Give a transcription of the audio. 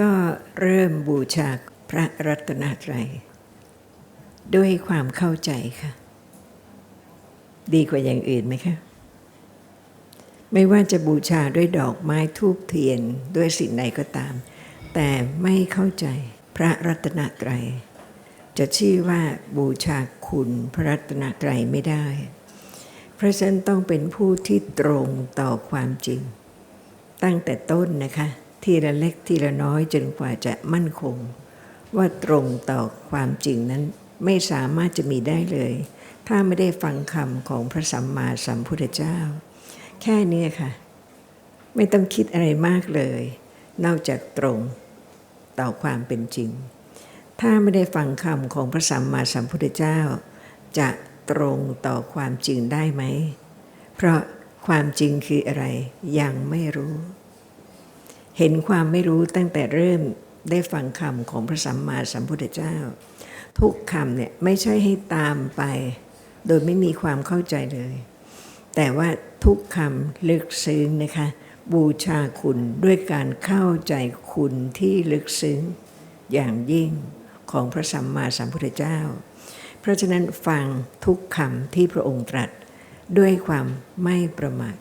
ก็เริ่มบูชาพระรัตนตรัย ด้วยความเข้าใจค่ะ ดีกว่าอย่างอื่นไหมคะไม่ว่าจะบูชาด้วยดอกไม้ทูบเทียนด้วยสิ่งใดก็ตาม แต่ไม่เข้าใจพระรัตนตรัย จะชื่อว่าบูชาคุณพระรัตนตรัยไม่ได้ เพราะฉะนั้นต้องเป็นผู้ที่ตรงต่อความจริง ตั้งแต่ต้นนะคะ ทีละเล็กทีละน้อยจนกว่าจะมั่นคง ว่าตรงต่อความจริงนั้นไม่สามารถจะมีได้เลย ถ้าไม่ได้ฟังคำของพระสัมมาสัมพุทธเจ้า แค่นี้ค่ะ ไม่ต้องคิดอะไรมากเลย นอกจากตรงต่อความเป็นจริง ถ้าไม่ได้ฟังคำของพระสัมมาสัมพุทธเจ้า จะตรงต่อความจริงได้ไหม เพราะความจริงคืออะไรยังไม่รู้ เห็นความไม่รู้ตั้งแต่เริ่มได้ฟังคำของพระสัมมาสัมพุทธเจ้า ทุกคำเนี่ยไม่ใช่ให้ตามไป โดยไม่มีความเข้าใจเลย แต่ว่าทุกคำลึกซึ้งนะคะบูชาคุณด้วยการเข้าใจคุณที่ลึกซึ้งอย่างยิ่งของพระสัมมาสัมพุทธเจ้า เพราะฉะนั้นฟังทุกคำที่พระองค์ตรัสด้วยความไม่ประมาท